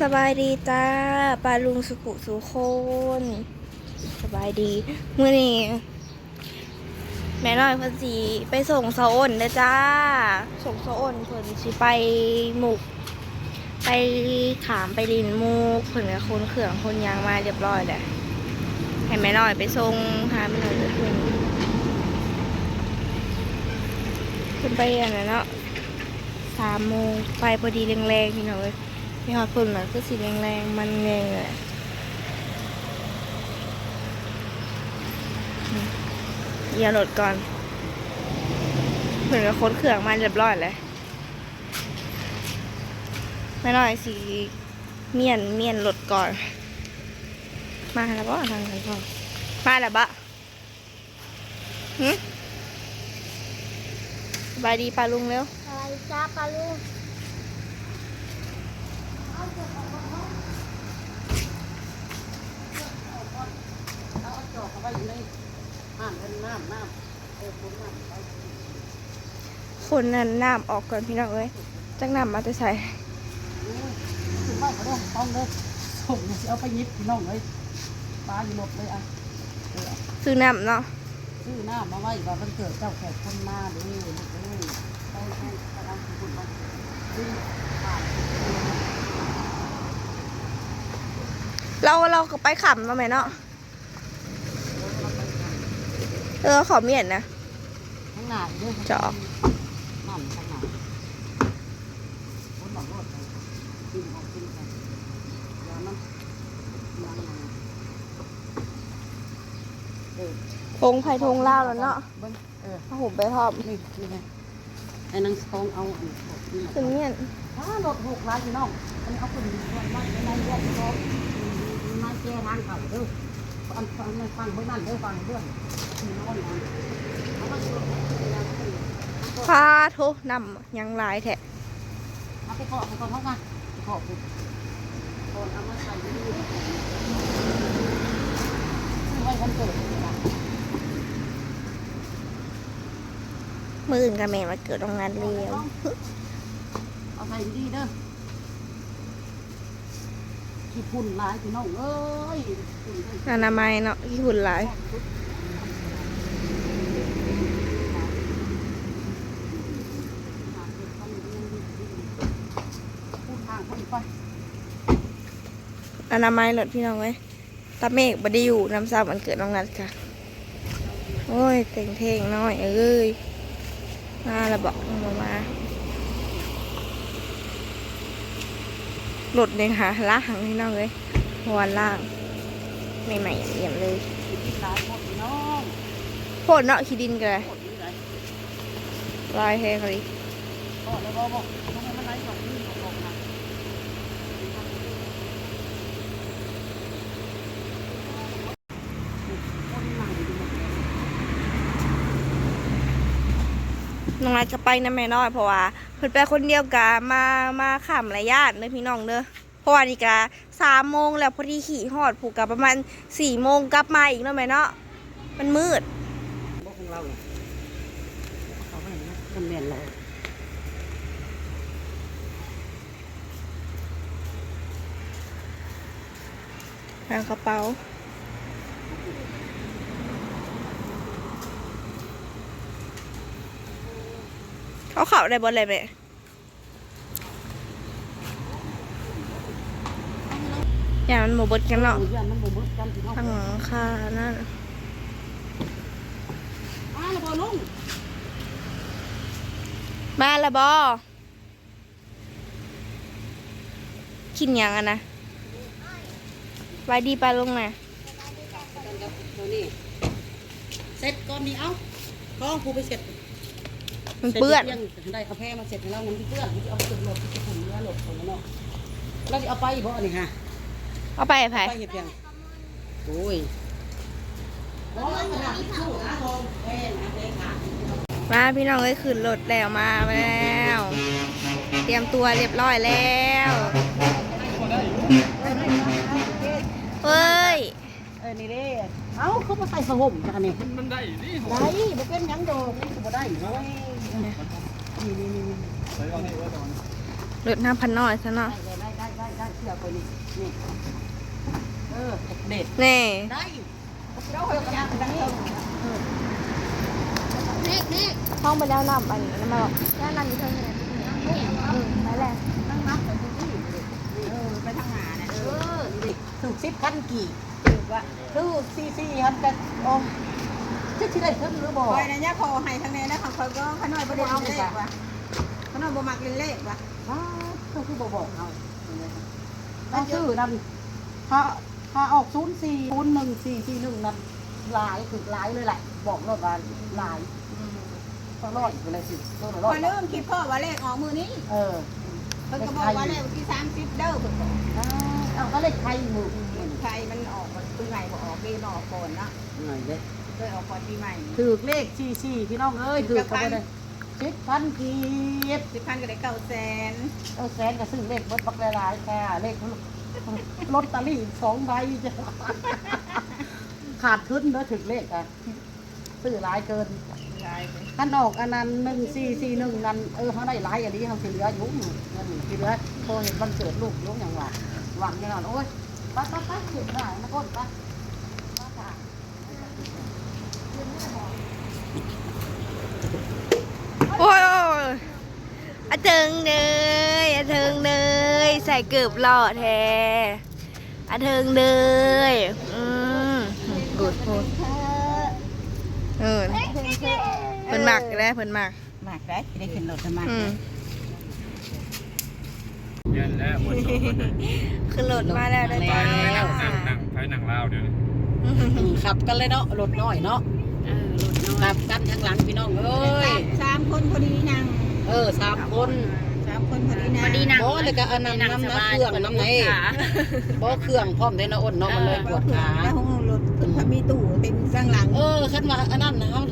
สบายดีจ้าปาลุงสุขุสุคนสบายดีเมื่อนี้แม่น้อยเพิ่นสีไปส่งเสาอ้นเด้อจ้า ส่งเสาอ้นเพิ่นสิไปหมุก ไปขามไปลินมุกเพิ่นกับคนเขื่องคนยางมาเรียบร้อยแหละให้แม่น้อยไปส่งหาแม่น้อยเพิ่นเพิ่นไปอันนั้นเนาะสามโมงไปพอดีแรงๆพี่น้องเอ้ย พี่ฮอตฝุ่นมันก็สีแรงๆมันแรงเลยนี่เหยียรถก่อน เหมือนกับค้นเครื่องมาเรียบร้อยเลยไม่น้อยสีเมียนเมียนรถก่อน มาแล้วบ่ทางกันพ่อมาแล้วบะหึสบายดีปลาลุงเร็วไรจ้าปลาลูก เอาจอกเอาไว้อยู่ใน น้ำเป็นน้ำน้ำเออคุณน้ำไปคนนั้นน้ำออกก่อนพี่น้องเอ้ยจักน้ำมาจะใส่ถึงบ้านเขาเด้อต้องเด้อส่งสิเอาไปยิบพี่น้องเลยปลาอยู่หมดเลยอะเออซื้อน้ำเนาะซื้อน้ำมาไว้ว่ามันเกิดเจ้าแขกคนมาเด้อลูกเอ้ยไปให้กระดังคุณมาซื้อผ่านเราเราก็ไปขำมาไหมเนาะ เออขอเมียนนะข้างหน้าเด้อจอกน้ำข้างหน้าคนบอกรถเลยกินเอากินกันเดี๋ยวมันยังไงเออทงไผ่ทงลาวแล้วเนาะเบิ้งเออผ้าห่มไปพร้อมนี่นี่ไงไอ้นางทองเอาอันนี้ถึงเมียนถ้ารถหกล้านพี่น้องอันนี้เอาคนวันวันในในแยกทองมาแก้ทางเขาเด้อฟังฟังฟังเบื้องนั้นเด้อฟังเบื้องพี่น้องนะเอาโทนำยังลายแท้เอาไปเกาะไปก่อนเท่ากันกาะไปก่อนเอามาใส่ดีซื้อไว้วันเกิดมืออื่นกับแม่มาเกิดโรงงานเลี้ยวเอาใส่ดีเด้อขี้พุ่นหลายพี่น้องเอ้ยฝุ่นเอ้ยอนามัยเนาะที่หุ่นหลาย พูดทางคนไป อนามัยรถพี่น้องเว้ยตาเมฆบไดีอยู่น้ำซ้ำมันเกิดโรงงานค่ะ โอ้ยเต่งเท่งน้อยเอ้ยมาและบอกมามาหลุดเลยค่ะล่างพี่น้องเลยหัวล่างใหม่ๆเยี่ยมเลยหลายคนพี่น้องโคตรเนาะขี้ดินกันเลยโคตรดีเลยลายแห้งเลย ก็แล้วก็บอกทำไมมันไหลสองนี่สองลงนะคนนั่งอยู่ น้องนัดจะไปนะแม่น้อยเพราะว่าเพิ่นไปคนเดียวกะมามาขำระยะเด้อพี่น้องเด้อเพราะว่านี่กะสามโมงแล้วพอดีขี่หอดผูกกะประมาณสี่โมงกลับมาอีกเนาะแม่เนาะมันมืดบอกของเราเลยเขาไม่นะคนเมียนเราทางกระเป๋า เขาเข่าได้บนเลยไหมอย่ามันหมูบดกันเนาะโอ้ยมันบ่มืดกันพี่น้องทางหลังคานั่นอ้าวแล้วพอลุงมาและบอกินยังอะนะไว้ดีปลาลงนะเสร็จก่อนนี่เอ้าท้องผูไปเสร็จ มันเปื้อนสร็จยังได้เอาแพรมาเสร็จให้เรามันเปื้อนมันจะเอาไปหลบไปถุงเนื้อหลบของมันเนาะเราจะเอาไปบ่อันนี้ฮะเอาไปไผไปเห็ดยังโอ้ยโอ้ยมันหนักสู้นะทองแพงนะแพงค่ะมาพี่น้องเอ้ยขึ้นรถแล้วมาแล้ว เตรียมตัวเรียบร้อยแล้วเฮ้ย เออนี่เด้ เอ้าเขามาใส่ผ้าห่มจ้ะนี่มันได้นี่ได้บ่เป็นหยังดอกนี่ก็บ่ได้เนาะนี่นี่นี่ใส่เอานี่ไว้ก่อนรถน้ำพันน้อยซะเนาะได้ได้ได้ได้ได้เดี๋ยวไปนี่นี่เออเด็ดนี่ ได้เราเคยกันได้เออนี่นี่ห้องไปแล้วนำอันนี้มาบอกแล้วนำอยู่เท่าไหร่อืมไปแล้วตั้งนับไปที่นี่เออไปทางหานะเออนี่ถูกสิบพันกี่ถูก ว่าถูกสี่สี่พันกันโอ้จะที่ไหนเพิ่มหรือบ่คอยนะเนี่ยขอให้ทางนี้นะของคอยก็ขน้อยบ่ได้เล่นเลขว่ะขน้อยบ่มักเล่นเลขว่ะอ้าวก็คือบ่บอกเอานั่นชื่อนั่นถ้าถ้าออกศูนย์สี่ศูนย์หนึ่งสี่สี่หนึ่งนั่นหลายถึงหลายเลยแหละบอกรถว่าหลายก็รอดไปเลยสิรอดรคออดยลืมคิดพ่อว่าเลขออกมือนี้ เออเพิ่นก็บอกว่าเลขวันที่30เด้อเพิ่นบอกเอาก็เลยใครมือไทยมันออกมันปีใหม่บ่อ อกเกณฑ์ออกก่อนเนาะหน่อยเด้เคยออกก่อนปีใหม่ถือเลขสี่สี่พี่น้องเอ้ยถือกันไปเลยสิบพันกีบสิบพันก็ได้เก้าแสนเอาแสนก็ซื้อเลขเบิดบักหลายๆค่ะ เลขลอตเตอรี่สองใบจ้ะขาดทุนเด้อถึงเลขอะซื้อหลายเกินหลายไปขันออกอันนั้นหนึ่งสี่สี่หนึ่งนั้นเออเขาได้หลายอันนี้เขาสิเหลืออยู่เงินสิเหลือพอเห็นวันเกิดลูกลูกอย่างว่าหวังอย่างนั้นโอ้ยไปไปไปเก็บได้นะก้นไปไปจ้ะ โอ้ยโอ้ยอะเทิงเนยอะเทิงเนยใส่เกือบหล่อแท้อะเทิงเนยอืมกูดพูดเออเพิ่นมักแล้วเพิ่นมักมากได้ได้ขึ้นรถมากอืมเย็นแล้วหมดสองคนเลยขึ้นรถมาแล้วได้ไปจ้าเลยนั่งนั่งนั่งไปนั่งเล่าเดี๋ยวนี้อืมขับกันเลยเนาะรถน้อยเนาะ เออรถน้อขัยบกันทางหลังพี่น้องเอ้ยสามคนพอดีนั่งเออสามคนสามคนพอดีนั่งบ่เลยก็อันนั้นน้ำน้ำเครื่องน้ำไหนบ่เครื่องพร้อมได้เนาะอ้นเนาะมันเลยปวดขาแล้วห้องรถขึ้นพามีตู้เต็มข้างหลัง เออคันว่าอันนั้นนะเขา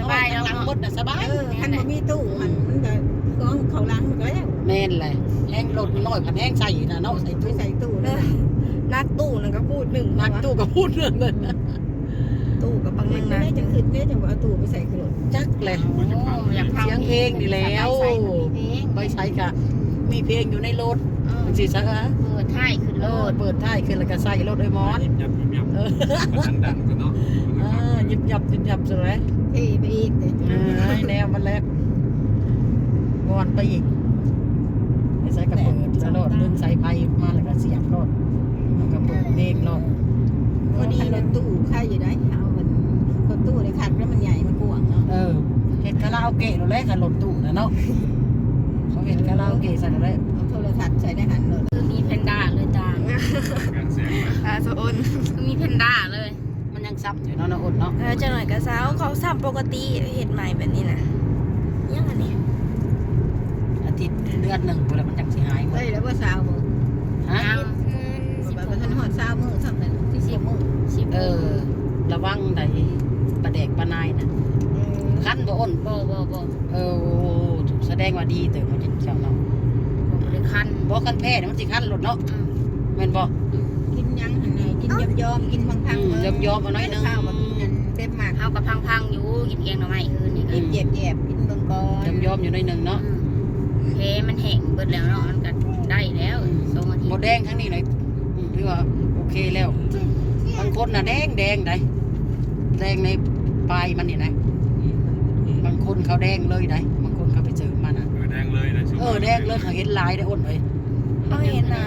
สบายทางหลังหมดน่ะสบายเออคันบ่มีตู้มันมันก็ของเขาหลังมันก็แล้วแม่นเลยแห้งรถมันน้อยพันแห้งใส่น่ะเนาะใส่ไม่ตู้ใส่ตู้เอเลยอนักตู้นั่นก็พูดหนึ่งนักตู้ก็พูดเรื่องเลย ตู้กับปังมันึนงไม่นะได้จังขึ้นได้จังว่าเอาตู้ไปใส่กระโดดจักเลยอยากเสียงเพลงนี่แล้วใส่เพลงไปใช้กะมีเพลงอยู่ในรถมันสิซะเปิดท้ายขึ้นเอรอถเปิดท้ายขึ้นแล้วก็ใส่รถไอ้มอนยิบยับยิบยับเออมันดังๆกันเนาะเออยิบยับยิบยับสุดเลยเท่ไปอีกเลยเออให้แนวมันแล้วงอนไปอีกไอ้ใส่กระเปิดสลดดึงสายไฟมาแล้วก็เสียบรถแล้วก็เปิดเพลงรถพอดีรถตู้ค่ายอยู่ได้เอามันร ถตู้เลยคันแล้วมันใหญ่มันกว้างเนาะเออเห็นคาราโอเกะเราแรกกับรถตู้นะเนาะเขาเห็นคาราโอเกะใส่เราแรกเอาโทรทัศน์ใส่ในหันรถคือมีแพนด้าเลยจ้าการเสียงไปอาโซนคือมีแพนด้าเลย มันยังซับอยู่เนาะนะอดเนาะแล้วจะหน่อยกระเซ้าเขาสับปกติเห็ดใหม่แบบนี้นะยังอันนี้อาทิตย์เดือนหนึ่งเวลามันจังสิหายหมดเฮ้ยแล้วว่าสาวมือฮะยังสิบแบบว่าท่านหอดสาวมือทำนั้นที่สิบมือสิบเออระวังได ประเดกปลานายนะคันบ่อ้นบ่บ่บ่เออโอ้แสดงว่าดีเติมมันจะเจ้าเนาะบ่ได้คันบ่คันแพ้เนี่ยมันสิคันรถเนาะอืมแม่นบ่กินยังหันไหนกินยอมยอมกินพังพังอืมยอมๆเอาหน่อยนึงข้าวมากินนั่นเต็มมากเฮากับพังๆอยู่กินแกงหน่อไม้คืนนี่ก็กินเจ็บเจ็บกินเบิ่งก่อนยอมยอมๆอยู่ในอยหนึ่งเนาะอืมเพมันแห้งเบิดแล้วเนาะมันก็ได้แล้วสองอาทิตบ่ย์แดงทั้งนี้เลยอืมถือว่าโอเคแล้วบางคนน่ะแดงแดงได้แดงใน ปลายมันนี่นะบางคนเขาแดงเลยได้บางคนเขาไปเจอมันอะเออแดงเลยนะช่วงเออแดงเลยเขาเห็นลายได้อ้นเลยเขาเห็นนะ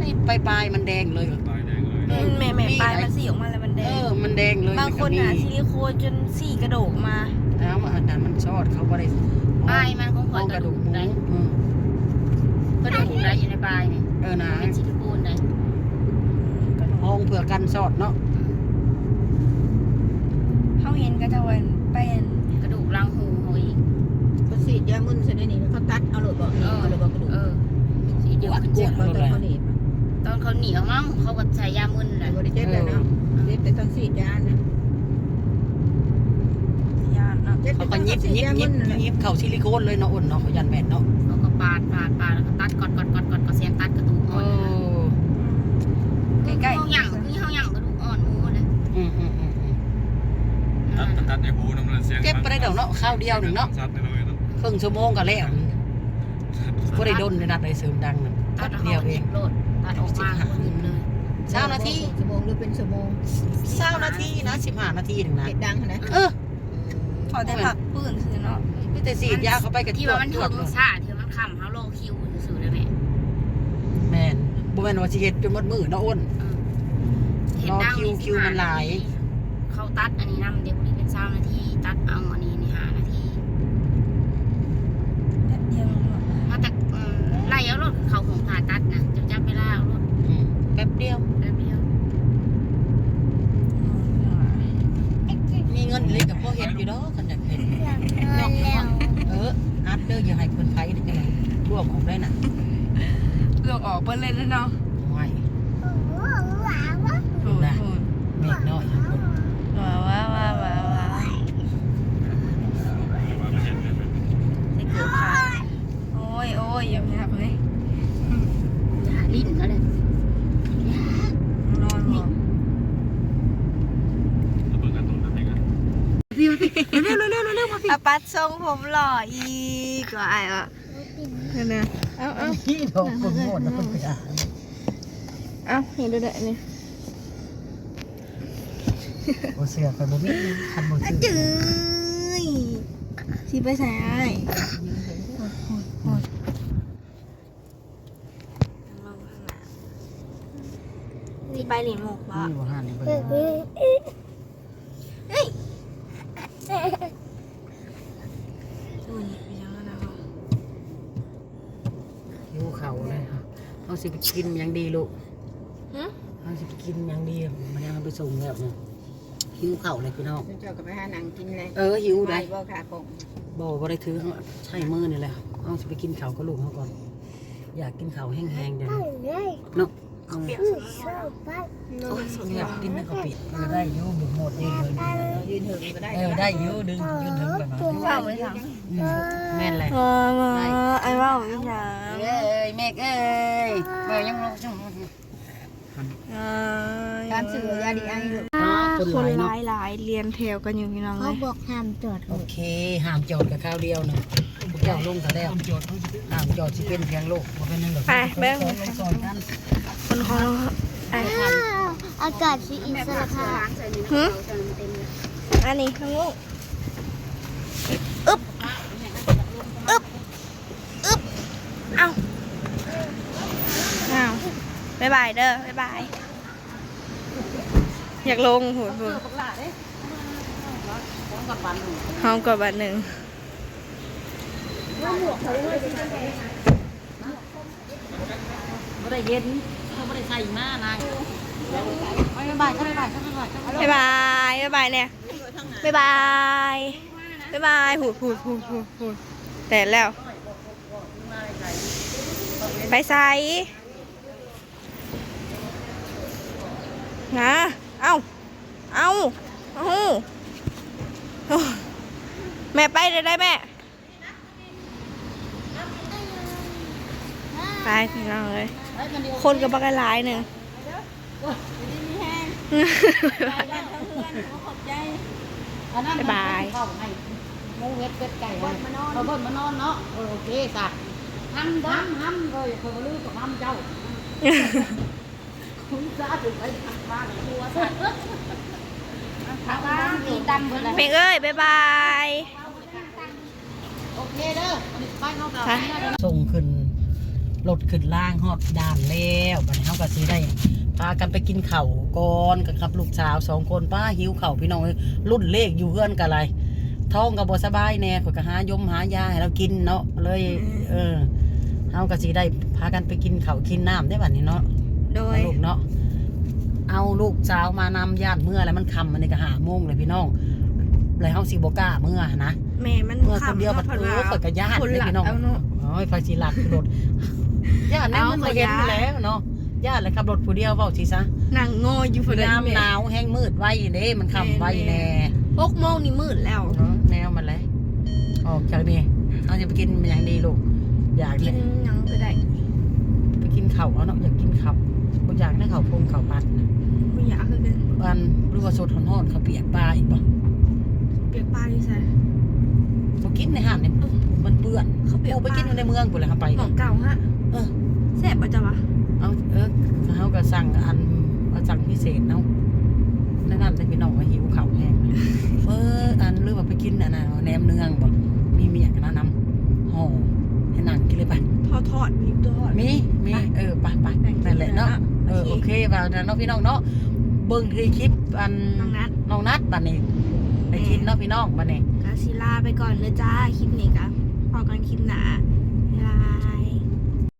นี่ปลายปลายๆมันแดงเลยตายแดงเลยเออแม่แม่ปลายมันสีออกมาแล้วมันแดเองอมันแดงเลยบางคนมัหาก็มีซิลิโคนจนสีกระโดกมาแล้วอันนั้นมันชอดเขาบ่ได้ปลายมันคงมข่ออยงกกระระดูดูกกหมูได้อืมกระดูกได้อยู่ในปลายนี่เออนะเป็นซิลิโคนได้ห้องเผื่อกันสอดเนาะเขาเห็ นก็จะวันเป็นกระดูกหลังหูเขาอีกเขาสีดยามึนใส่ในนี้แล้วเขาตัดเอาหลดบอกนี่เอาหลดบอกกระดูกเออสีปเดียววดกันปเจ็วบดมาหมดตอนเลยเขาหนีบตอนเขาเหนียวมั้งเขาก็ใส่ยามึนแต่น่ะบริเจ็บแล้วเนาะเจ็บแต่ตอนสีดยานะยานเนาะเจ็บเขาแต่ตก็อนยิบสียิบยายิมึบนนั่นแหละยิบเข่าซิลิโคนเลยเนาะอ่นเนาะเขายันแม่นเนาะเขาก็ปาดปาดปาดแล้วก็ตัดกอดกอดกอดกอดก็เสียงตัดกระดูกเออ่อนอใกล้เขาหยั่งคือเขาหยั่งกระดูกอ่อนหมูเลย อืมอืมอืมอืม ตัดตัดในหูน้ำมันเสียงเก็บไปได้เดี๋ยวเนาะข้าวเดียวหนึ่งเนาะซัดไปเลยเนาะครึ่งชั่วโมงก็แล้วบ่ได้ดนเลยนัดได้เสริมดังน่ะตัตัดดเดีเดียยววเอเองงโลดตัตัดออกมาขึ้นเลยเช้านาทีชั่วโมงหรือเป็นชั่วโมงเช้านาทีนะสิบห้านาทีถึงนะเห็ดดังนะเออขอได้ผักปื้นคือเนาะไม่แต่สีดยาเข้าไปกับที่ว่ามันถึงซ่าที่ว่ามันค่ำเฮาโลคิวซื่อๆเลยแม่แม่นบ่แม่นว่าสิเฮ็ดจนหมดมือเนาะอ้นเห็นดังรอคิวคิวมันหลาย เขาตัดอันนี้นำเด็กค นนี้เป็น3นาที ตัดเอาอันนี้นี่5นาทีแป๊บเดียวเนาะมาแต่อืมไล่เอารถเขาของผ่าตัดนะจะจับเวลาเอารถอืมแป๊บเดียว แป๊บเดียวมีเงินเหลยกับพ่อเฮ็ดอยู่ดอกคันอยากเฮ็ดเอออัดเด้ออย่าให้เพิ่นไผได้จังได๋รวมออกได้น่ะ เลือกออกเปิ้นเลยแล้วเนาะ ไว้ โอ้ ได้ โห เมฆน้อยครับเพิ่น ว้าวว้าวว้าวว้าวว้าว ว่ามันเห็นเลย ใส่เกลือค่ะโอ้ยโอ้ยอย่าไปทำเลย อย่าลิ้นก็เลย นอนนี่ แล้วเปิดการ์ตูนนั่นเองอะ อา ปัดทรงผมหล่ออีกว่าไอ้อะเนี่ยนะเอาเอาพี่ดอกคนโหดนะเพิ่นไปอ่านเอาเห็นดูเด้อนี่บ่เสือข่อยบ่มีคันบ่ซื้อจื้ยสิไปใส่ไอ้นี่ไปหลินหมกบ่นี่บ่หานนี่เบิ่งดูนี่ไปยังแล้วนะ หิวข้าวเลยค่ะเฮา สิไปกินหยังดีลูกหึเฮาสิไปกินหยังดีมันยังเอาไปส่งแล้วนะหิวข้าวเลยพี่น้องเจ้าก็ไปหาหนังกินเลยเออหิวไปได้บ่ขาคงบ่บ่ได้ถือใช้มือนี่แหละเอาสิไปกินข้าวกับลูกเฮาก่อน อยากกินข้าวแห้งๆเดี๋ยวนี้เนาะเอาเปียกโอ้ยอยากกินในข้าวปิดเออได้อยู่บุกหมดยืนเลย ยืนเหิงก็ได้เออได้อยู่ดึงยืนถึงแบบนั้นว่าไว้ทางอืมแม่นเลยมามาไอ้ว่าไว้ทางเอ้ยแม่เอ้ยแม่ยังลงจังการสื่อยาดีไอหรือคนคนหลายหเนาะลายหลายเรียนแถวกันอยู่พี่น้องเลเขายบอกห้ามจอดโอเคห้ามจอดกับข้าวเดียวหนึ่งพวกเจ้าลงกันแล้วห้ามจอดที่เป็นเพียงโลกว่าเป็นนั่นหรอกไปเบิ้งลงซอยกันคนของเราไอ้อากาศชีอิสระภาพหึ อันนี้น้องงูอึ๊บอึ๊บอึ๊บเอาเอาบ๊ายบายเด้อบ๊ายบาย อยากลงหูหูห้องกว่าบาทหนึ่งไม่ได้เย็นเขาไม่ได้ใส่มากนายไป บ๊ายบายเข้าไปบ๊ายบายเข้าไปบ๊ายบายบ๊ายบายบ๊ายบายเนี่ยบ๊ายบายบ๊ายบายหูหูหูหูหูแต่แล้ว ไปใส่นะเอ้า เอ้าเอ้าโอ้แม่ไปเลยได้แม่ ไปพี่น้องเลย คนกับบักหลายหนึ่ง อันนั้นบ๊ายบายเข้าให้หมูเฮ็ดเป็ดไก่ให้เขาเบิ่นมานอนเนาะเออโอเคจ้ะห้ำห้ำห้ำเลยเขาก็ลือกับห้ำเจ้าคุณจ้าถึงไปทางบ้านตัวซะทางบ้านตีดำหมดเลยเมงเอ้ยบ๊ายบายโอเคเด้อไปเข้ากับส่งขึ้นรถขึ้นล่างฮอดด่านแล้วบัดนี้เฮาก็สิได้ พากันไปกินข้าวก่อนกับกับลูกสาวสองคนป้าหิวข้าวพี่น้องเอ้ยรุ่นเลขอยู่เฮือนกันอะไรท้องก็บ่สบายแน่ข่อยก็หายมหายาให้เรากินเนาะเลย เออเฮาก็สิได้พากันไปกินข้าวกินน้ำได้บัดนี้เนาะโดยลูกเนาะเอาลูกสาวมานำญาติเมื่อแล้วมันคำมันนี่ก็หาโมงเลยพี่น้องเลยเฮาสิบ่กล้าเมื่อนะแม่มันเมื่อคนเดียวมันเออข่อยก็ญาติคนเลยหลักพี่น้องเอาเนาะโอ้ยไฟสิหลักรถญาติแน่มันก็เห็นอยู่แล้วเนาะ ญาติเลยขับรถผู้เดียวเว้าสิซะนั่งโง่อยู่พอดีน้ำหนาวแห้งมืดไว้เด้มันคำไว้แน่หกโมงนี่มืดแล้วเนาะแนวมันเลยออกจากนี่เอาจะไปกินมันอย่างดีลูกอยากกิเนี่ยนหยังก็ได้ ไปกินข้าวเอาเนาะอยากกินข้าวบ่อยากได้ข้าวพงข้าวผัดนะไม่อยากคือกันอันรู้ว่าสดฮ้อนๆข้าวเปียกปลาอีกบ่เปียกปลาอยู่ใส่บ่กินในห้างเนี่ยมันเปื้อนเขาเปียกโอ้ไปกินอยู่ในเมืองพุ่นเลยครับไปหมองเก่าฮะเออแซ่บปะจ๊ะวะ บ เอาเออเขาก็สั่งอันเอาสั่งพิเศษเนาะนั่นนั่นเลยพี่น้องว่าหิวข้าวแห้งเอออันหรือว่าไปกินอันน่ะแหนมเนืองบ่มีเมียกันนะนำห่อให้นั่งกินเลยไปทอดทอดมีทอดมีมีเออไปไปแบ่งกินนั่นแหละเนาะเลยนะเออโอโอเคเคว่าเนาะพี่น้องเนาะเบิ่งที่คลิปอันน้องนัดน้องนัดบัดนี้ได้กินเนาะพี่น้องบัดนี้กาซิลาไปก่อนเลยจ้าคลิปนี้กะพอกันคลิปหนาบ๊ายบาย